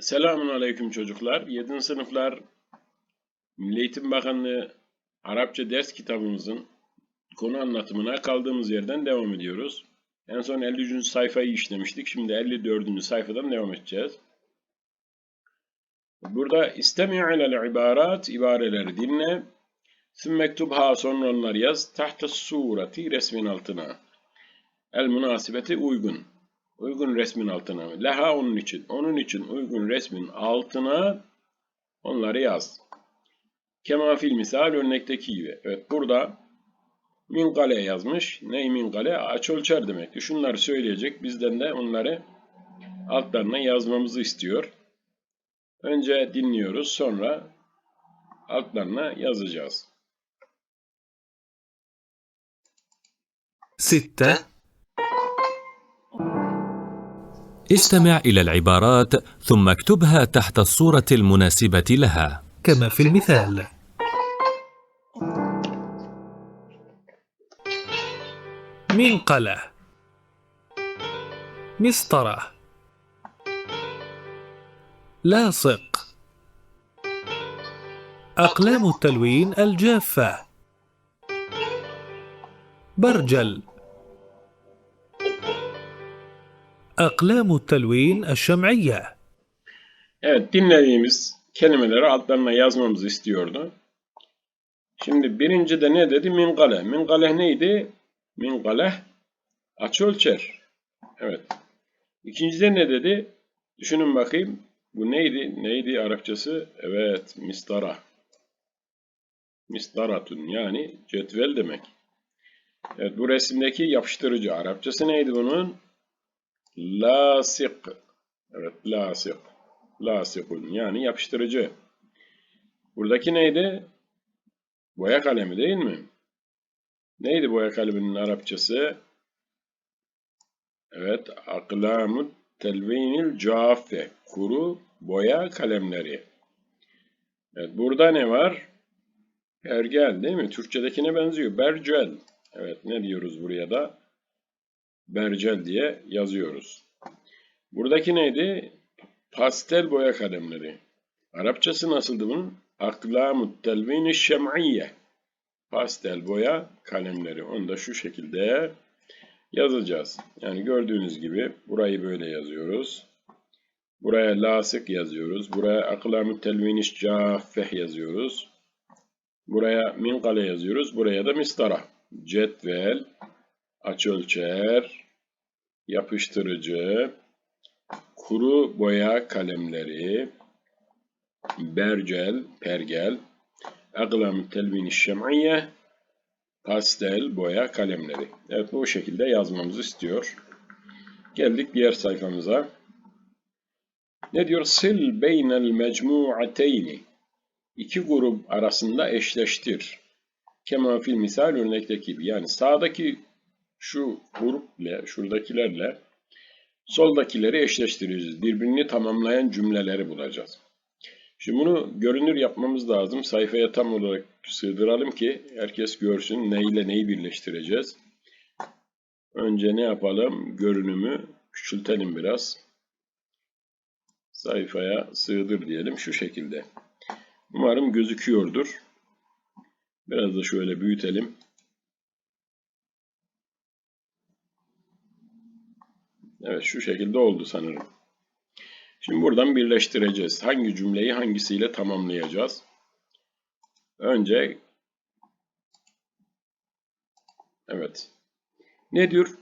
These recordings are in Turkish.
Selamun Aleyküm çocuklar. 7. sınıflar Milli Eğitim Bakanlığı Arapça ders kitabımızın konu anlatımına kaldığımız yerden devam ediyoruz. En son 53. sayfayı işlemiştik. Şimdi 54. sayfadan devam edeceğiz. Burada istemi' ibarat, ibareleri dinle. Sümme mektubha sonra onları yaz. Tahta sureti resmin altına. El münasibeti uygun. Uygun resmin altına. Leha onun için. Onun için uygun resmin altına onları yaz. Kema fil misal örnekteki gibi. Evet burada min kale yazmış. Ney min kale? Aç ölçer demekti. Şunları söyleyecek. Bizden de onları altlarına yazmamızı istiyor. Önce dinliyoruz. Sonra altlarına yazacağız. Sitte استمع إلى العبارات ثم اكتبها تحت الصورة المناسبة لها. كما في المثال. منقلة. مسطرة. لاصق. أقلام التلوين الجافة. برجل. أقلام التلوين الشمعية Evet dinlediğimiz kelimeleri altlarına yazmamızı istiyordu. Şimdi birinci de ne dedi? Mingale. Mingale neydi? Mingale aç ölçer. Evet. İkincide ne dedi? Düşünün bakayım. Bu neydi? Neydi Arapçası? Evet, mistara. Mistaratun yani cetvel demek. Evet bu resimdeki yapıştırıcı. Arapçası neydi bunun? Lasik. Evet lasik. Lasikun yani yapıştırıcı. Buradaki neydi? Boya kalemi değil mi? Neydi boya kaleminin Arapçası? Evet, aklamut telvinil cafe. Kuru boya kalemleri. Evet, burada ne var? Bergel değil mi? Türkçedekine benziyor. Bercel. Evet, ne diyoruz buraya da? Bercel diye yazıyoruz. Buradaki neydi? Pastel boya kalemleri. Arapçası nasıldı bunun? Aklamut telvini şem'iyye. Pastel boya kalemleri. Onu da şu şekilde yazacağız. Yani gördüğünüz gibi burayı böyle yazıyoruz. Buraya lasık yazıyoruz. Buraya aklamut telvini caffeh yazıyoruz. Buraya minkale yazıyoruz. Buraya da mistara. Cetvel, açölçer, yapıştırıcı, kuru boya kalemleri, bercel, pergel, aklam telvini şem'iyye, pastel boya kalemleri. Evet bu şekilde yazmamızı istiyor. Geldik diğer sayfamıza. Ne diyor? Sil beynel mecmu'ateyni. İki grup arasında eşleştir. Kema fil misal örnekteki gibi. Yani sağdaki şu grupla, şuradakilerle soldakileri eşleştireceğiz. Birbirini tamamlayan cümleleri bulacağız. Şimdi bunu görünür yapmamız lazım. Sayfaya tam olarak sığdıralım ki herkes görsün neyle neyi birleştireceğiz. Önce ne yapalım? Görünümü küçültelim biraz. Sayfaya sığdır diyelim şu şekilde. Umarım gözüküyordur. Biraz da şöyle büyütelim. Evet şu şekilde oldu sanırım. Şimdi buradan birleştireceğiz. Hangi cümleyi hangisiyle tamamlayacağız? Önce Evet. Ne diyor?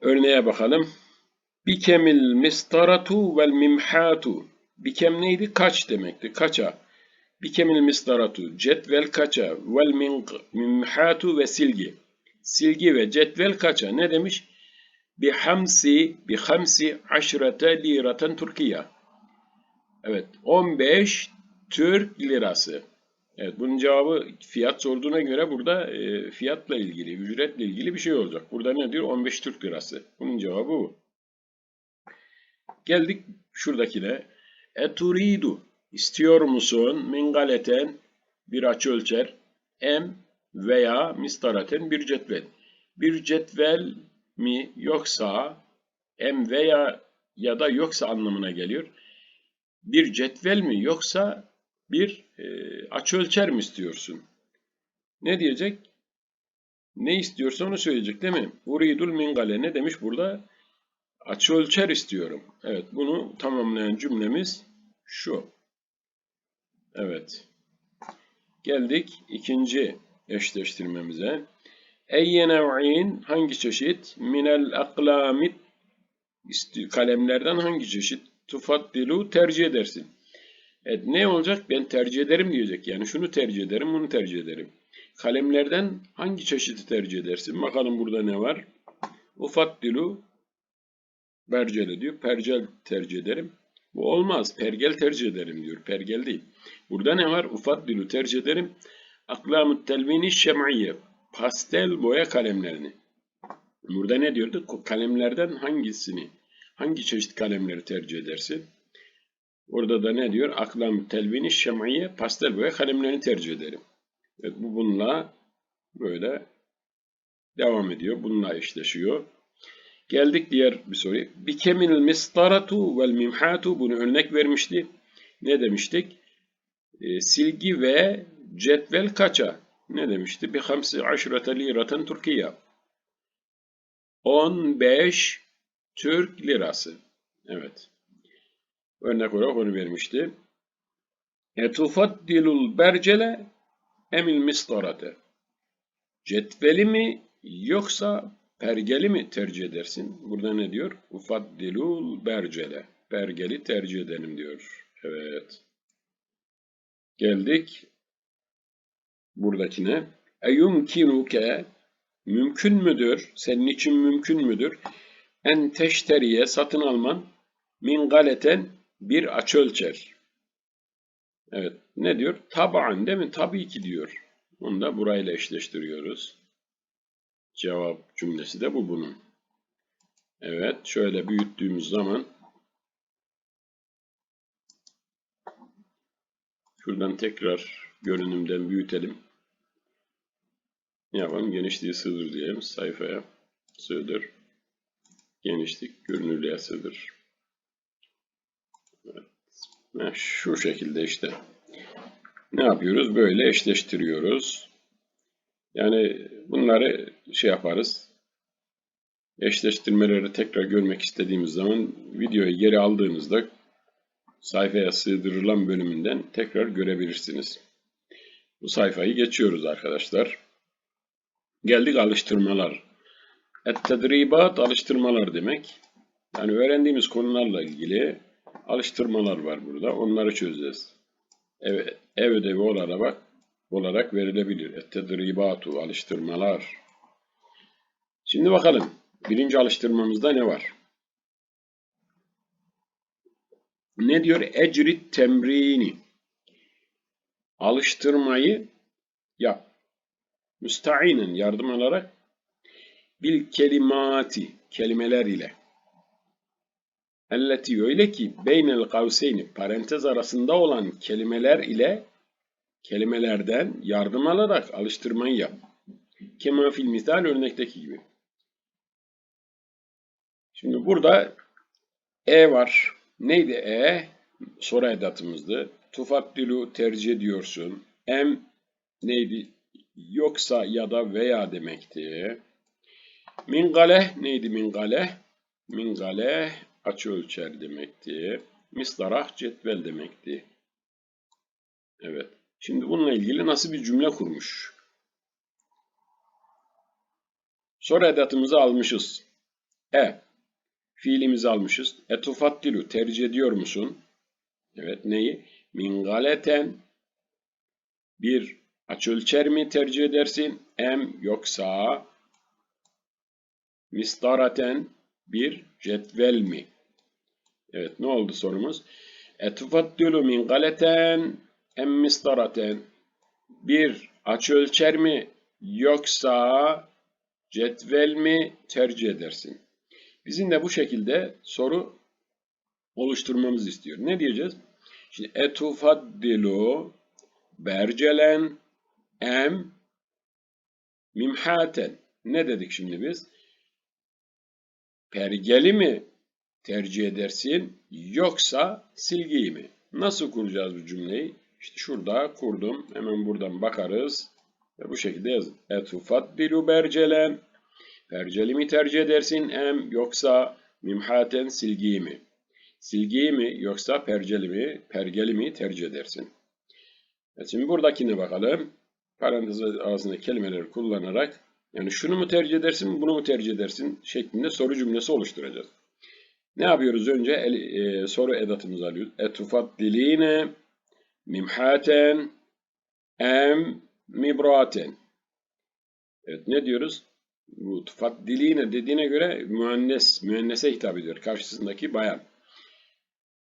Örneğe bakalım. Bikemil mistaratu vel mimhatu. Bikem neydi? Kaç demekti. Kaça. Bikemil mistaratu. Cetvel kaça. Vel mimhatu ve silgi. Silgi ve cetvel kaça. Ne demiş? Bihamsi, bihamsi aşrete liraten Türkiye. Evet, 15 Türk lirası. Evet, bunun cevabı fiyat sorduğuna göre burada e, fiyatla ilgili, ücretle ilgili bir şey olacak. Burada ne diyor? 15 Türk lirası. Bunun cevabı bu. Geldik şuradakine. Eturidu. İstiyor musun? Mingaleten bir açı ölçer. M veya mistaraten bir cetvel. Bir cetvel mi yoksa M veya ya da yoksa anlamına geliyor. Bir cetvel mi yoksa bir e, açıölçer mi istiyorsun? Ne diyecek? Ne istiyorsa onu söyleyecek değil mi? Uridul mingale ne demiş burada? Açıölçer istiyorum. Evet bunu tamamlayan cümlemiz şu. Evet. Geldik ikinci eşleştirmemize. Eyye nev'in hangi çeşit? Minel aklamit kalemlerden hangi çeşit? Tufaddilu tercih edersin. Evet ne olacak? Ben tercih ederim diyecek. Yani şunu tercih ederim, bunu tercih ederim. Kalemlerden hangi çeşidi tercih edersin? Bakalım burada ne var? Ufaddilu bercele diyor. Percel tercih ederim. Bu olmaz. Pergel tercih ederim diyor. Pergel değil. Burada ne var? Ufaddilu tercih ederim. Aklamut telvini şem'iyye. Pastel boya kalemlerini. Burada ne diyordu? Kalemlerden hangisini, hangi çeşit kalemleri tercih edersin? Orada da ne diyor? Aklam telvini şem'iyye. Pastel boya kalemlerini tercih ederim. Evet, bu bununla böyle devam ediyor. Bununla eşleşiyor. Geldik diğer bir soruya. Bikemil mistaratu vel mimhatu bunu örnek vermişti. Ne demiştik? E, silgi ve cetvel kaça? Ne demişti? Bi hamsi aşrete liraten Türkiye. 15 Türk lirası. Evet. Örnek olarak onu vermişti. Etufaddilul bercele emil mistarate. Cetveli mi yoksa pergeli mi tercih edersin? Burada ne diyor? Ufaddilul bercele. Pergeli tercih edelim diyor. Evet. Geldik buradakine. Eyumkinuke mümkün müdür? Senin için mümkün müdür? En teşteriye satın alman min galeten bir açölçer. Evet. Ne diyor? Taban değil mi? Tabii ki diyor. Onu da burayla eşleştiriyoruz. Cevap cümlesi de bu bunun. Evet. Şöyle büyüttüğümüz zaman şuradan tekrar görünümden büyütelim. Yapalım? Genişliği sığdır diyelim. Sayfaya sığdır. Genişlik görünürlüğe sığdır. Evet. Şu şekilde işte. Ne yapıyoruz? Böyle eşleştiriyoruz. Yani bunları şey yaparız. Eşleştirmeleri tekrar görmek istediğimiz zaman videoyu geri aldığınızda sayfaya sığdırılan bölümünden tekrar görebilirsiniz. Bu sayfayı geçiyoruz arkadaşlar. Geldik alıştırmalar. Et-tedribat alıştırmalar demek. Yani öğrendiğimiz konularla ilgili alıştırmalar var burada. Onları çözeceğiz. Ev, ev ödevi olarak, olarak verilebilir. Et-tedribatu alıştırmalar. Şimdi bakalım. Birinci alıştırmamızda ne var? Ne diyor? Ecrit temrini. Alıştırmayı yap. Müsta'inen yardım alarak bil kelimati kelimeler ile. Elleti öyle ki beynel kavseyni parantez arasında olan kelimeler ile kelimelerden yardım alarak alıştırmayı yap. Kema fil misal örnekteki gibi. Şimdi burada e var. Neydi e? Soru edatımızdı. Tufaddilu tercih ediyorsun. Em neydi? Yoksa ya da veya demekti. Mingaleh neydi mingaleh? Mingaleh açı ölçer demekti. Mistarah cetvel demekti. Evet. Şimdi bununla ilgili nasıl bir cümle kurmuş? Soru edatımızı almışız. E. Fiilimizi almışız. Etufattilu tercih ediyor musun? Evet neyi? Mingaleten bir açölçer mi tercih edersin? Em yoksa mistaraten bir cetvel mi? Evet ne oldu sorumuz? Etufattilu mingaleten em mistaraten bir açölçer mi yoksa cetvel mi tercih edersin? Bizim de bu şekilde soru oluşturmamızı istiyor. Ne diyeceğiz? Şimdi etufaddilu bercelen em mimhaten. Ne dedik şimdi biz? Pergeli mi tercih edersin yoksa silgiyi mi? Nasıl kuracağız bu cümleyi? İşte şurada kurdum. Hemen buradan bakarız. Ve bu şekilde yazın. Etufaddilu bercelen. Perceli mi tercih edersin em yoksa mimhaten silgiyi mi? Silgiyi mi yoksa perceli mi, pergeli mi tercih edersin? Evet, şimdi buradakine bakalım. Parantez arasında kelimeleri kullanarak yani şunu mu tercih edersin, bunu mu tercih edersin şeklinde soru cümlesi oluşturacağız. Ne yapıyoruz önce? El, e, soru edatımızı alıyoruz. Etufaddiline mimhaten em mibraten. Evet ne diyoruz? Bu tufaddiline dediğine göre müennes, müennese hitap ediyor. Karşısındaki bayan.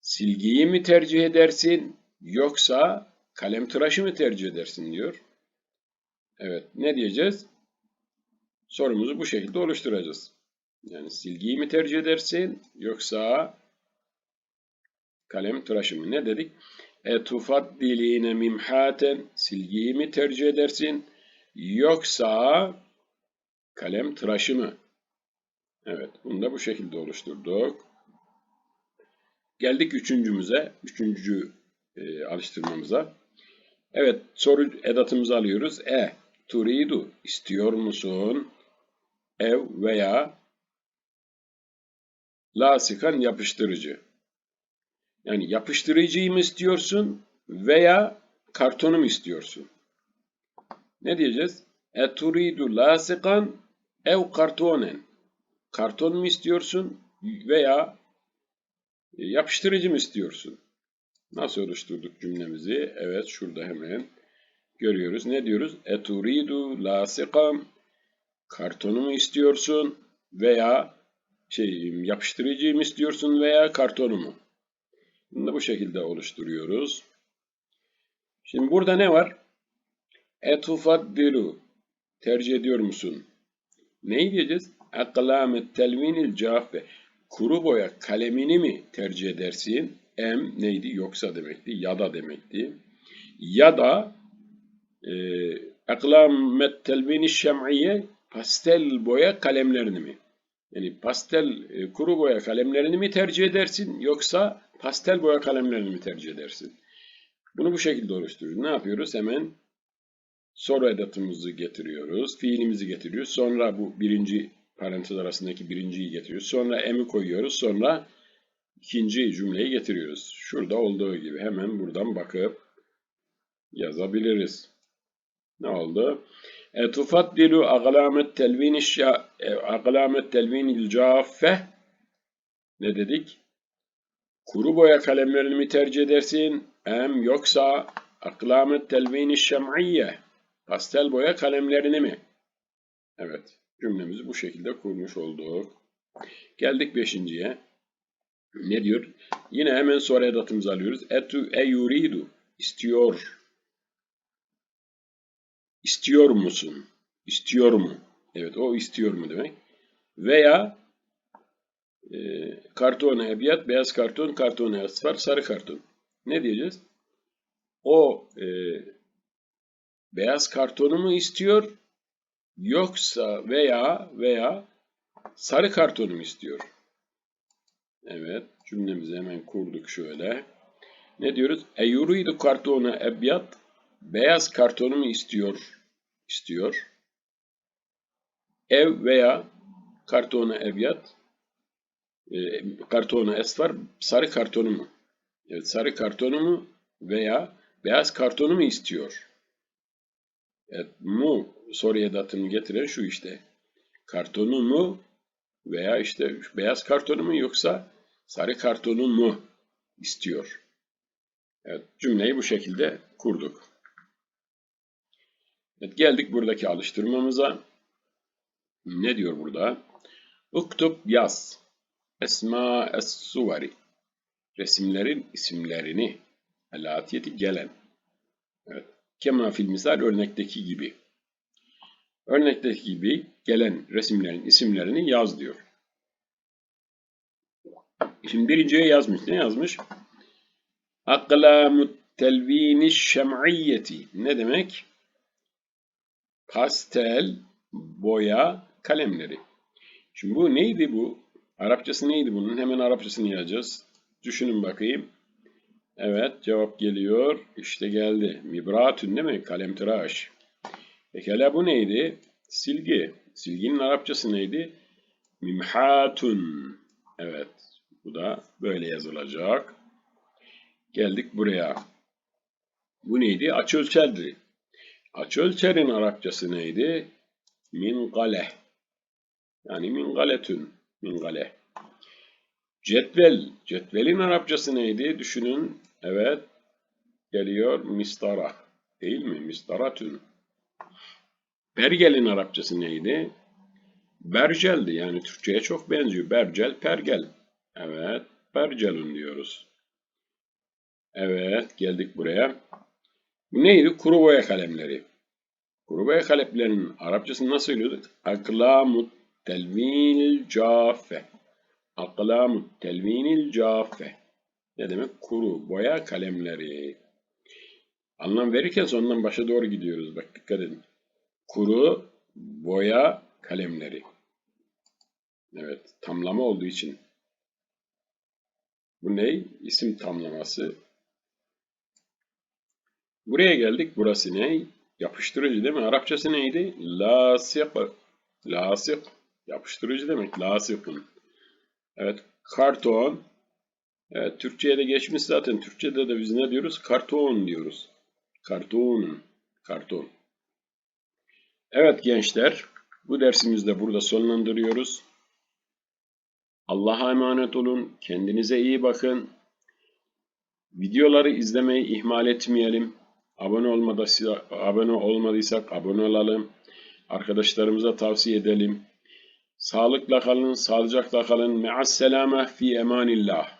Silgiyi mi tercih edersin yoksa kalem tıraşı mı tercih edersin diyor. Evet ne diyeceğiz? Sorumuzu bu şekilde oluşturacağız. Yani silgiyi mi tercih edersin yoksa kalem tıraşı mı? Ne dedik? Etufaddiline mimhaten silgiyi mi tercih edersin yoksa kalem tıraşı mı? Evet bunu da bu şekilde oluşturduk. Geldik üçüncümüze, üçüncü e, alıştırmamıza. Evet soru edatımızı alıyoruz. E, turidu istiyor musun? Ev veya lasikan yapıştırıcı. Yani yapıştırıcıyı mı istiyorsun veya kartonu mu istiyorsun? Ne diyeceğiz? E turidu lasikan ev kartonen. Karton mu istiyorsun veya yapıştırıcı mı istiyorsun? Nasıl oluşturduk cümlemizi? Evet şurada hemen görüyoruz. Ne diyoruz? E turidu lasikan. Kartonu mu istiyorsun veya şey yapıştırıcı mı istiyorsun veya kartonu mu? Bunu da bu şekilde oluşturuyoruz. Şimdi burada ne var? Etufaddilu. Tercih ediyor musun? Neyi diyeceğiz? Aklamet telvinil caffe. Kuru boya kalemini mi tercih edersin? Em neydi? Yoksa demekti. Ya da demekti. Ya da e, aklamet telvini şem'iye pastel boya kalemlerini mi? Yani pastel e, kuru boya kalemlerini mi tercih edersin yoksa pastel boya kalemlerini mi tercih edersin? Bunu bu şekilde oluşturuyoruz. Ne yapıyoruz? Hemen soru edatımızı getiriyoruz. Fiilimizi getiriyoruz. Sonra bu birinci parantez arasındaki birinciyi getiriyoruz. Sonra em'i koyuyoruz. Sonra ikinci cümleyi getiriyoruz. Şurada olduğu gibi hemen buradan bakıp yazabiliriz. Ne oldu? E, tufaddilu aglamet telvin aglamet telvinil caffe ne dedik? Kuru boya kalemlerini mi tercih edersin? Em yoksa aklamet telvin şem'iyye pastel boya kalemlerini mi? Evet. Cümlemizi bu şekilde kurmuş olduk. Geldik beşinciye. Ne diyor? Yine hemen soru edatımızı alıyoruz. Etu e yuridu. İstiyor. İstiyor musun? İstiyor mu? Evet o istiyor mu demek. Veya e, karton ebiyat, beyaz karton, karton asfar, sarı karton. Ne diyeceğiz? O e, beyaz kartonu mu istiyor yoksa veya veya sarı kartonu mu istiyor? Evet cümlemizi hemen kurduk şöyle. Ne diyoruz? E yuridu kartona ebyat beyaz kartonu mu istiyor? İstiyor. Ev veya kartona ebyat e, kartona esfar sarı kartonu mu? Evet sarı kartonu mu veya beyaz kartonu mu istiyor? Evet, mu soru edatını getiren şu işte. Kartonu mu veya işte beyaz kartonu mu yoksa sarı kartonu mu istiyor? Evet, cümleyi bu şekilde kurduk. Evet, geldik buradaki alıştırmamıza. Ne diyor burada? Uktub yaz. Esma es-suvari. Resimlerin isimlerini. Elatiyeti gelen. Evet. Kema fil misal örnekteki gibi. Örnekteki gibi gelen resimlerin isimlerini yaz diyor. Şimdi birinciye yazmış. Ne yazmış? Aklamut telvini şem'iyyeti. Ne demek? Pastel boya kalemleri. Şimdi bu neydi bu? Arapçası neydi bunun? Hemen Arapçasını yazacağız. Düşünün bakayım. Evet cevap geliyor. İşte geldi. Mibratun değil mi? Kalemtıraş. Pekala bu neydi? Silgi. Silginin Arapçası neydi? Mimhatun. Evet. Bu da böyle yazılacak. Geldik buraya. Bu neydi? Açölçerin Arapçası neydi? Mingale. Yani mingaletün. Mingale. Cetvel. Cetvelin Arapçası neydi? Düşünün. Evet. Geliyor mistara. Değil mi? Mistaratün. Pergel'in Arapçası neydi? Bercel'di. Yani Türkçe'ye çok benziyor. Bercel, pergel. Evet. Bercelun diyoruz. Evet. Geldik buraya. Bu neydi? Kuru boya kalemleri. Kuru boya kalemlerinin Arapçasını nasıl söylüyorduk? Aklamut telvinil cafe. Aklamut telvinil cafe. Ne demek? Kuru boya kalemleri. Anlam verirken sondan başa doğru gidiyoruz. Bak dikkat edin. Kuru boya kalemleri. Evet, tamlama olduğu için. Bu ne? İsim tamlaması. Buraya geldik. Burası ne? Yapıştırıcı değil mi? Arapçası neydi? Lasık. Lasık. Yapıştırıcı demek. Lasıkın. Evet. Karton. Evet. Türkçe'ye de geçmiş zaten. Türkçe'de de biz ne diyoruz? Karton diyoruz. Karton. Karton. Evet gençler. Bu dersimizi de burada sonlandırıyoruz. Allah'a emanet olun. Kendinize iyi bakın. Videoları izlemeyi ihmal etmeyelim. Abone olmadı, abone olmadıysak abone olalım. Arkadaşlarımıza tavsiye edelim. Sağlıkla kalın, sağlıcakla kalın. Me'as selame fi emanillah.